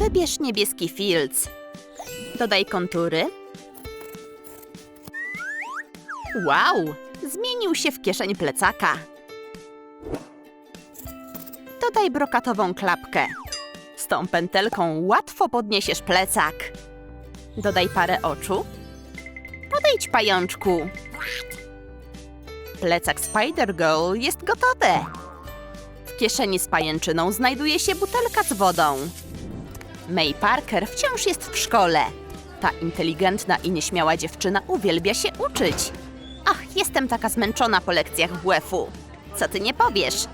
Wybierz niebieski filc. Dodaj kontury. Wow! Zmienił się w kieszeń plecaka. Dodaj brokatową klapkę. Z tą pętelką łatwo podniesiesz plecak. Dodaj parę oczu. Podejdź pajączku. Plecak Spider Girl jest gotowy. W kieszeni z pajęczyną znajduje się butelka z wodą. May Parker wciąż jest w szkole. Ta inteligentna i nieśmiała dziewczyna uwielbia się uczyć. Ach, jestem taka zmęczona po lekcjach WF-u. Co ty nie powiesz?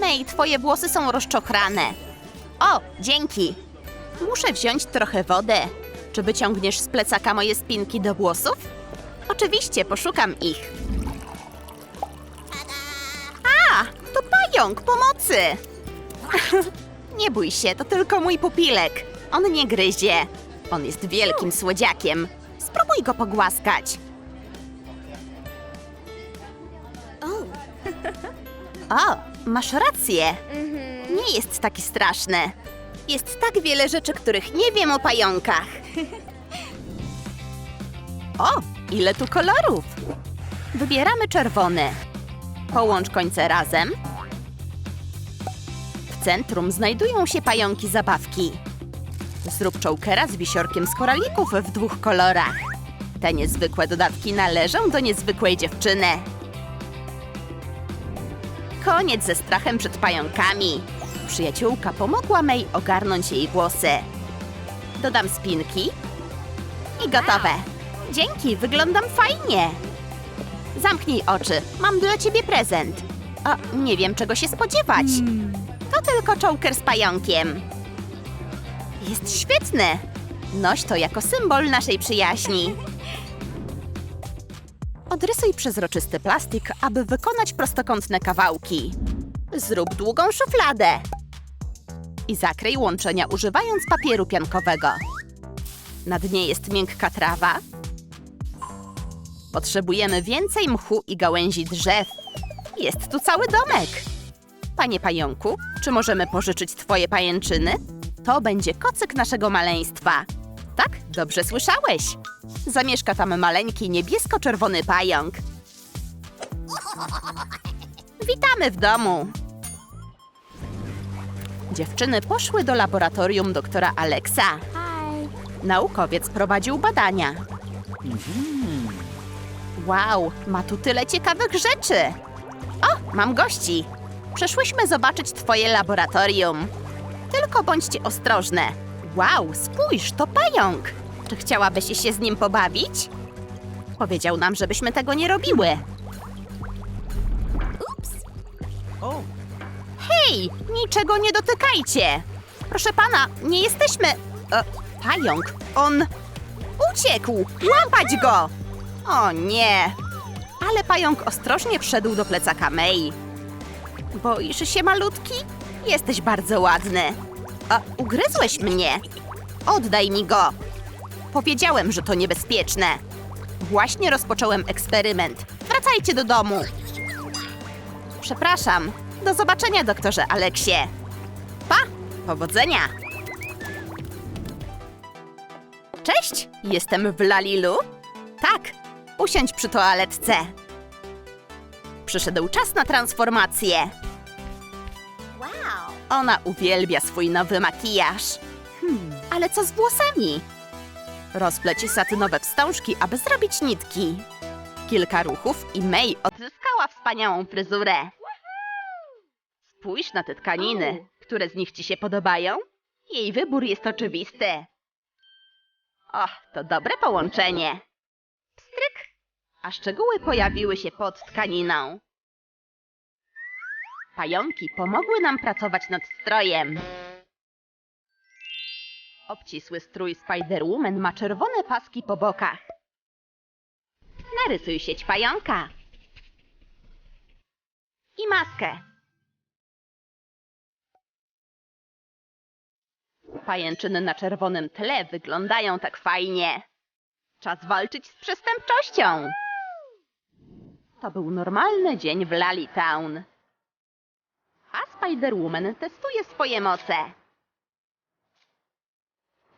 May, twoje włosy są rozczochrane. O, dzięki. Muszę wziąć trochę wody. Czy wyciągniesz z plecaka moje spinki do włosów? Oczywiście, poszukam ich. A, to pająk, pomocy! nie bój się, to tylko mój pupilek. On nie gryzie. On jest wielkim słodziakiem. Spróbuj go pogłaskać. O, masz rację. Nie jest taki straszny. Jest tak wiele rzeczy, których nie wiem o pająkach. O, ile tu kolorów! Wybieramy czerwony. Połącz końce razem. W centrum znajdują się pająki zabawki. Zrób czokera z wisiorkiem z koralików w dwóch kolorach. Te niezwykłe dodatki należą do niezwykłej dziewczyny. Koniec ze strachem przed pająkami. Przyjaciółka pomogła May ogarnąć jej włosy. Dodam spinki i gotowe. Dzięki, wyglądam fajnie. Zamknij oczy, mam dla ciebie prezent. O, nie wiem czego się spodziewać. To tylko czołker z pająkiem. Jest świetny. Noś to jako symbol naszej przyjaźni. Odrysuj przezroczysty plastik, aby wykonać prostokątne kawałki. Zrób długą szufladę. I zakryj łączenia używając papieru piankowego. Na dnie jest miękka trawa. Potrzebujemy więcej mchu i gałęzi drzew. Jest tu cały domek. Panie pająku, czy możemy pożyczyć twoje pajęczyny? To będzie kocyk naszego maleństwa. Tak, dobrze słyszałeś. Zamieszka tam maleńki niebiesko-czerwony pająk. Witamy w domu. Dziewczyny poszły do laboratorium doktora Alexa. Naukowiec prowadził badania. Wow, ma tu tyle ciekawych rzeczy. O, mam gości. Przyszłyśmy zobaczyć twoje laboratorium. Tylko bądźcie ostrożne. Wow, spójrz, to pająk. Czy chciałabyś się z nim pobawić? Powiedział nam, żebyśmy tego nie robiły. O, Hej, niczego nie dotykajcie! Proszę pana, nie jesteśmy... E, pająk, on... Uciekł! Łapać go! O nie! Ale pająk ostrożnie wszedł do plecaka May. Boisz się, malutki? Jesteś bardzo ładny. A, ugryzłeś mnie. Oddaj mi go. Powiedziałem, że to niebezpieczne. Właśnie rozpocząłem eksperyment. Wracajcie do domu. Przepraszam. Do zobaczenia, doktorze Aleksie. Pa! Powodzenia! Cześć! Jestem w Lalilu. Tak, usiądź przy toaletce. Przyszedł czas na transformację. Ona uwielbia swój nowy makijaż. Hmm, ale co z włosami? Rozpleć satynowe wstążki, aby zrobić nitki. Kilka ruchów i May odzyskała wspaniałą fryzurę. Spójrz na te tkaniny. Które z nich ci się podobają? Jej wybór jest oczywisty. Och, to dobre połączenie. Pstryk. A szczegóły pojawiły się pod tkaniną. Pająki pomogły nam pracować nad strojem. Obcisły strój Spider-Woman ma czerwone paski po bokach. Narysuj sieć pająka. I maskę. Pajęczyny na czerwonym tle wyglądają tak fajnie. Czas walczyć z przestępczością. To był normalny dzień w Lali Town. Spider-Woman testuje swoje moce.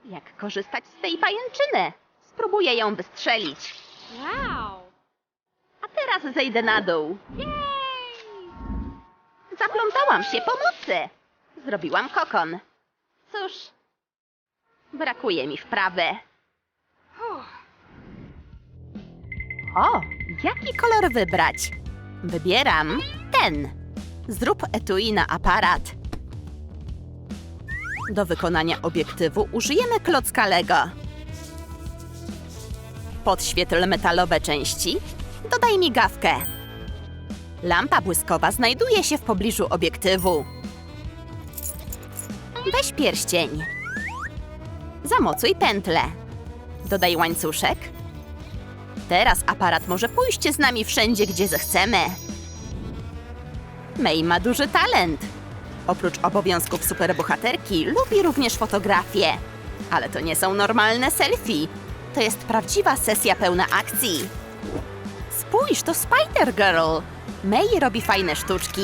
Jak korzystać z tej pajęczyny? Spróbuję ją wystrzelić. Wow! A teraz zejdę na dół. Zaplątałam się pomocy. Zrobiłam kokon. Cóż, brakuje mi wprawy. O, jaki kolor wybrać? Wybieram ten. Zrób etui na aparat. Do wykonania obiektywu użyjemy klocka Lego. Podświetl metalowe części. Dodaj migawkę. Lampa błyskowa znajduje się w pobliżu obiektywu. Weź pierścień. Zamocuj pętlę. Dodaj łańcuszek. Teraz aparat może pójść z nami wszędzie, gdzie zechcemy. May ma duży talent. Oprócz obowiązków superbohaterki lubi również fotografię. Ale to nie są normalne selfie. To jest prawdziwa sesja pełna akcji. Spójrz, to Spider-Girl! May robi fajne sztuczki.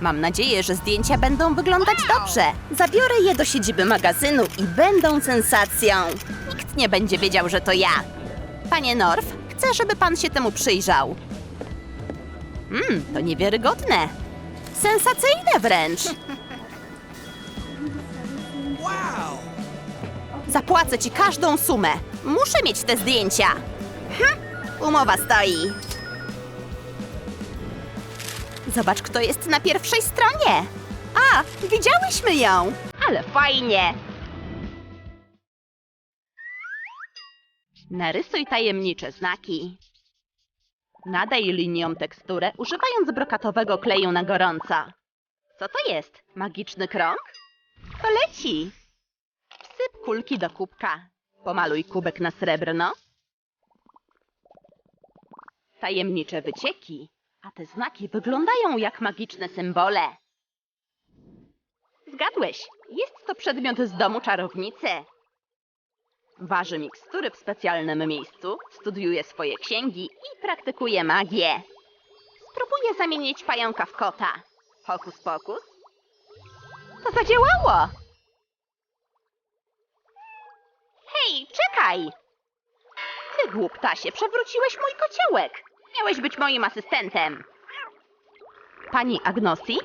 Mam nadzieję, że zdjęcia będą wyglądać dobrze. Zabiorę je do siedziby magazynu i będą sensacją. Nikt nie będzie wiedział, że to ja. Panie Norf, chcę, żeby pan się temu przyjrzał. Mmm, to niewiarygodne. Sensacyjne wręcz. Wow! Zapłacę ci każdą sumę. Muszę mieć te zdjęcia. Hm, umowa stoi. Zobacz, kto jest na pierwszej stronie. A, widziałyśmy ją. Ale fajnie. Narysuj tajemnicze znaki. Nadaj liniom teksturę, używając brokatowego kleju na gorąco. Co to jest? Magiczny krąg? To leci. Wsyp kulki do kubka. Pomaluj kubek na srebrno. Tajemnicze wycieki, a te znaki wyglądają jak magiczne symbole. Zgadłeś, jest to przedmiot z domu czarownicy. Waży mikstury w specjalnym miejscu, studiuje swoje księgi i praktykuje magię. Spróbuję zamienić pająka w kota. Hokus pokus. To zadziałało! Hej, czekaj! Ty, głuptasie, przewróciłeś mój kociołek! Miałeś być moim asystentem. Pani Agnosi?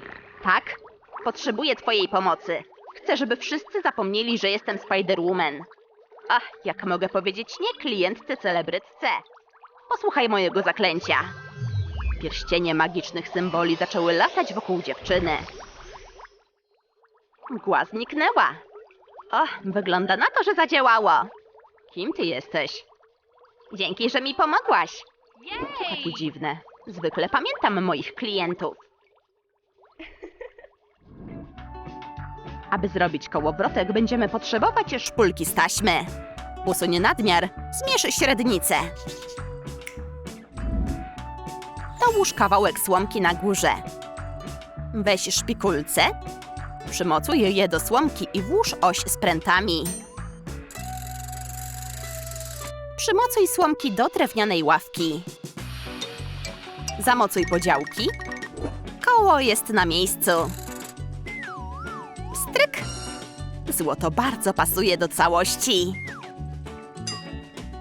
Tak? Potrzebuję twojej pomocy. Chcę, żeby wszyscy zapomnieli, że jestem Spider-Woman. Ach, jak mogę powiedzieć nie klientce celebrytce? Posłuchaj mojego zaklęcia. Pierścienie magicznych symboli zaczęły latać wokół dziewczyny. Mgła zniknęła. O, wygląda na to, że zadziałało. Kim ty jesteś? Dzięki, że mi pomogłaś. To takie dziwne. Zwykle pamiętam moich klientów. Aby zrobić kołowrotek, będziemy potrzebować szpulki z taśmy. Usuń nadmiar, zmierz średnicę. Dołóż kawałek słomki na górze. Weź szpikulce, przymocuj je do słomki i włóż oś z prętami. Przymocuj słomki do drewnianej ławki. Zamocuj podziałki. Koło jest na miejscu. Złoto bardzo pasuje do całości.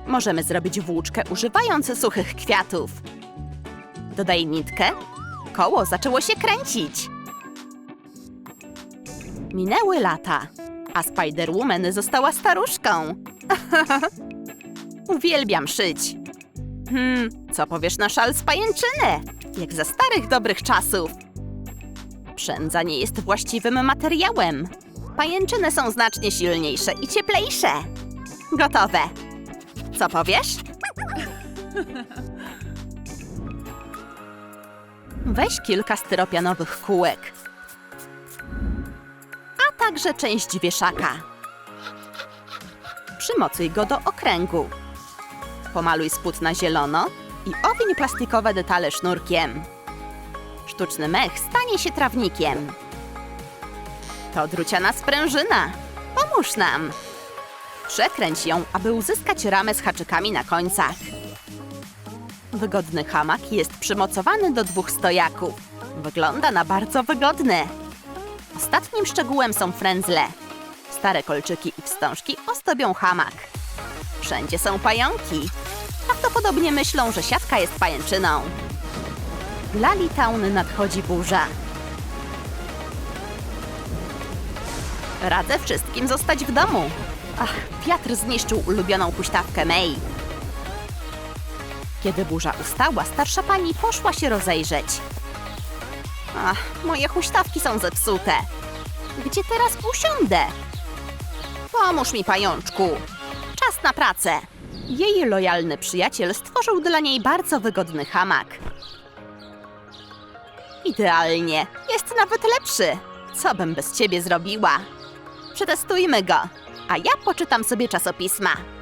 Możemy zrobić włóczkę używając suchych kwiatów. Dodaj nitkę. Koło zaczęło się kręcić. Minęły lata, a Spider-Woman została staruszką. Uwielbiam szyć. Hmm, co powiesz na szal z pajęczyny? Jak za starych dobrych czasów. Przędza nie jest właściwym materiałem. Pajęczyny są znacznie silniejsze i cieplejsze. Gotowe. Co powiesz? Weź kilka styropianowych kółek. A także część wieszaka. Przymocuj go do okręgu. Pomaluj spód na zielono i owiń plastikowe detale sznurkiem. Sztuczny mech stanie się trawnikiem. To druciana sprężyna. Pomóż nam. Przekręć ją, aby uzyskać ramę z haczykami na końcach. Wygodny hamak jest przymocowany do dwóch stojaków. Wygląda na bardzo wygodny. Ostatnim szczegółem są frędzle. Stare kolczyki i wstążki ozdobią hamak. Wszędzie są pająki. Prawdopodobnie myślą, że siatka jest pajęczyną. W Lalitown nadchodzi burza. Radzę wszystkim zostać w domu. Ach, wiatr zniszczył ulubioną huśtawkę May. Kiedy burza ustała, starsza pani poszła się rozejrzeć. Ach, moje huśtawki są zepsute. Gdzie teraz usiądę? Pomóż mi, pajączku. Czas na pracę. Jej lojalny przyjaciel stworzył dla niej bardzo wygodny hamak. Idealnie. Jest nawet lepszy. Co bym bez ciebie zrobiła? Przetestujmy go. A ja poczytam sobie czasopisma.